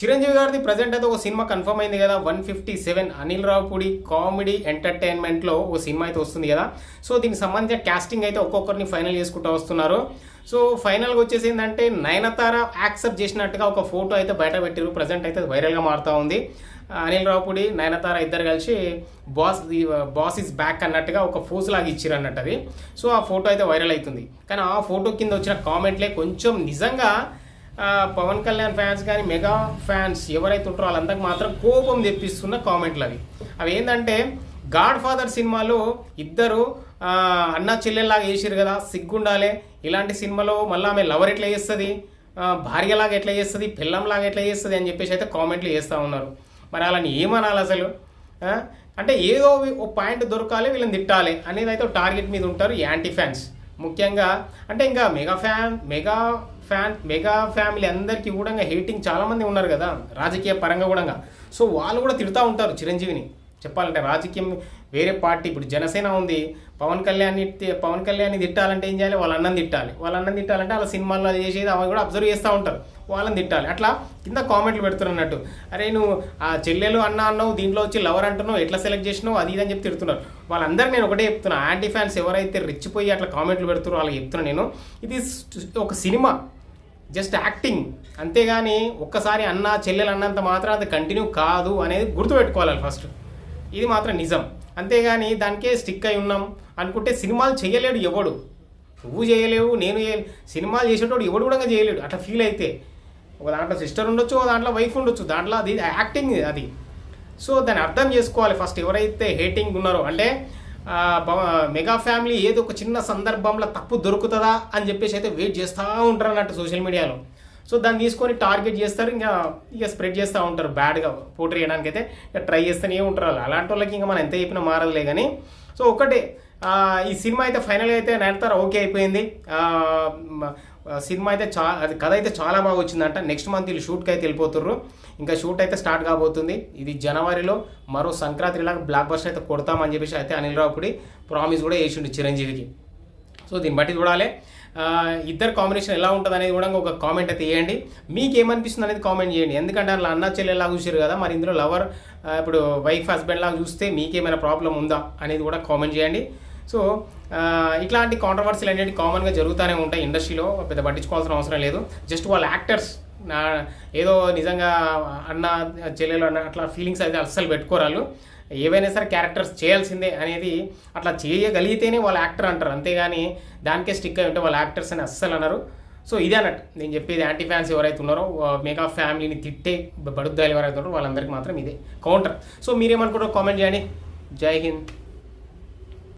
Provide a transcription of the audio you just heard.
చిరంజీవి గారిది ప్రజెంట్ అయితే ఒక సినిమా కన్ఫర్మ్ అయింది కదా one fifty seven Anil Ravipudi comedy ఎంటర్టైన్మెంట్లో ఓ సినిమా అయితే వస్తుంది కదా. సో దీనికి సంబంధించిన క్యాస్టింగ్ అయితే ఒక్కొక్కరిని ఫైనల్ చేసుకుంటూ వస్తున్నారు. సో ఫైనల్గా వచ్చేసి ఏంటంటే నయనతార యాక్సెప్ట్ చేసినట్టుగా ఒక ఫోటో అయితే బయట పెట్టారు ప్రజెంట్ అయితే వైరల్గా మారుతూ ఉంది. అనిల్ రావుపూడి నయనతార ఇద్దరు కలిసి బాస్ బాస్ ఇస్ బ్యాక్ అన్నట్టుగా ఒక ఫోజ్ లాగా ఇచ్చారు అన్నట్టు అది. సో ఆ ఫోటో అయితే వైరల్ అవుతుంది. కానీ ఆ ఫోటో కింద వచ్చిన కామెంట్లే కొంచెం నిజంగా పవన్ కళ్యాణ్ ఫ్యాన్స్ కానీ మెగా ఫ్యాన్స్ ఎవరైతే ఉంటారో వాళ్ళందరికి మాత్రం కోపం తెప్పిస్తున్న కామెంట్లు అవి. అవి ఏంటంటే గాడ్ ఫాదర్ సినిమాలో ఇద్దరు అన్న అన్నా చెల్లెల్లాగా వేసారు కదా సిగ్గుండాలే. ఇలాంటి సినిమాలో మళ్ళీ ఆమె లవర్ ఎట్లా చేస్తుంది? భార్యలాగా ఎట్లా చేస్తుంది? పిల్లంలాగా ఎట్లా చేస్తుంది? అని చెప్పేసి అయితే కామెంట్లు చేస్తూ ఉన్నారు. మరి అలాని ఏమనాలి అసలు? అంటే ఏదో ఓ పాయింట్ దొరకాలి వీళ్ళని తిట్టాలి అనేది అయితే టార్గెట్ మీద ఉంటారు యాంటీ ఫ్యాన్స్. ముఖ్యంగా అంటే ఇంకా mega fan mega fan mega family అందరికీ కూడా హేటింగ్ చాలామంది ఉన్నారు కదా రాజకీయ పరంగా కూడా. సో వాళ్ళు కూడా తిడుతూ ఉంటారు చిరంజీవిని. చెప్పాలంటే రాజకీయం వేరే పార్టీ ఇప్పుడు జనసేన ఉంది. పవన్ కళ్యాణ్ పవన్ కళ్యాణ్ని తిట్టాలంటే ఏం చేయాలి? వాళ్ళ అన్నం తిట్టాలి. వాళ్ళ అన్నం తిట్టాలంటే వాళ్ళ సినిమాల్లో చేసేది అవి కూడా అబ్జర్వ్ చేస్తూ ఉంటారు. వాళ్ళని తిట్టాలి. అట్లా కింద కామెంట్లు పెడుతున్నట్టు అరే నువ్వు ఆ చెల్లెలు అన్న అన్నావు దీంట్లో వచ్చి లవర్ అంటున్నావు ఎట్లా సెలెక్ట్ చేసినావు అది ఇది అని చెప్పి తిడుతున్నారు. వాళ్ళందరూ నేను ఒకటే చెప్తున్నా. యాంటీ ఫ్యాన్స్ ఎవరైతే రెచ్చిపోయి అట్లా కామెంట్లు పెడుతున్నారో వాళ్ళకి చెప్తున్నా నేను. ఇది ఒక సినిమా. Just acting. అంతేగాని ఒక్కసారి అన్న చెల్లెలు అన్నంత మాత్రం అది కంటిన్యూ కాదు అనేది గుర్తుపెట్టుకోవాలి ఫస్ట్. ఇది మాత్రం నిజం. అంతేగాని దానికే స్టిక్ అయి ఉన్నాం అనుకుంటే సినిమాలు చేయలేడు ఎవడు. నువ్వు చేయలేవు నేను చేయ- సినిమాలు చేసేటోడు ఎవడు కూడా చేయలేడు. అట్లా ఫీల్ అయితే. ఒక దాంట్లో సిస్టర్ ఉండొచ్చు ఒక దాంట్లో వైఫ్ ఉండొచ్చు. దాంట్లో అది యాక్టింగ్ అది. సో దాన్ని అర్థం చేసుకోవాలి ఫస్ట్ ఎవరైతే హేటింగ్ ఉన్నారో. అంటే మెగా ఫ్యామిలీ ఏదో ఒక చిన్న సందర్భంలో తప్పు దొరుకుతుందా అని చెప్పేసి అయితే వెయిట్ చేస్తూ ఉంటారు అన్నట్టు సోషల్ మీడియాలో. సో దాన్ని తీసుకొని టార్గెట్ చేస్తారు ఇంకా ఇక స్ప్రెడ్ చేస్తూ ఉంటారు బ్యాడ్గా పోటీ చేయడానికి అయితే ఇక ట్రై చేస్తూనే ఉంటారు అలాంటి వాళ్ళకి ఇంకా మనం ఎంత చెప్పినా మారదులే కానీ. సో ఒకటే ఈ సినిమా అయితే ఫైనల్గా అయితే నడతారు? ఓకే అయిపోయింది. సినిమా అయితే చా అది కథ అయితే చాలా బాగా వచ్చిందంట. నెక్స్ట్ మంత్ వీళ్ళు షూట్కి అయితే వెళ్ళిపోతుర్రు. ఇంకా షూట్ అయితే స్టార్ట్ కాబోతుంది. ఇది జనవరిలో మరో సంక్రాంతిలాగా బ్లాక్ బస్టర్ అయితే కొడతామని చెప్పేసి అయితే అనిల్ రావుపుడి ప్రామిస్ కూడా చేసిండు చిరంజీవికి. సో దీన్ని బట్టి చూడాలి. ఇద్దరు కాంబినేషన్ ఎలా ఉంటుంది అనేది కూడా ఒక కామెంట్ అయితే వేయండి మీకు ఏమనిపిస్తుంది అనేది కామెంట్ చేయండి. ఎందుకంటే అలా అన్న చెల్లెలా చూసారు కదా మరి ఇందులో లవర్ ఇప్పుడు వైఫ్ హస్బెండ్ లాగా చూస్తే మీకేమైనా ప్రాబ్లం ఉందా అనేది కూడా కామెంట్ చేయండి. సో ఇట్లాంటి కాంట్రవర్సీలు అనేవి కామన్గా జరుగుతూనే ఉంటాయి ఇండస్ట్రీలో పెద్ద పట్టించుకోవాల్సిన అవసరం లేదు. జస్ట్ వాళ్ళ యాక్టర్స్ నా ఏదో నిజంగా అన్న చెల్లెలు అన్న అట్లా ఫీలింగ్స్ అయితే అస్సలు పెట్టుకోరాళ్ళు ఏవైనా సరే క్యారెక్టర్స్ చేయాల్సిందే అనేది అట్లా చేయగలిగితేనే వాళ్ళ యాక్టర్ అంటారు. అంతేగాని దానికే స్టిక్ అయి ఉంటే వాళ్ళ యాక్టర్స్ అని అస్సలు అన్నారు సో ఇదే అన్నట్టు నేను చెప్పేది. యాంటీ ఫ్యాన్స్ ఎవరైతే ఉన్నారో మేకా ఫ్యామిలీని తిట్టే బడుద్దాలు ఎవరైతే ఉన్నారో వాళ్ళందరికీ మాత్రం ఇదే. కౌంటర్ సో మీరేమనుకుంటారో కామెంట్ చేయండి. జై హింద్.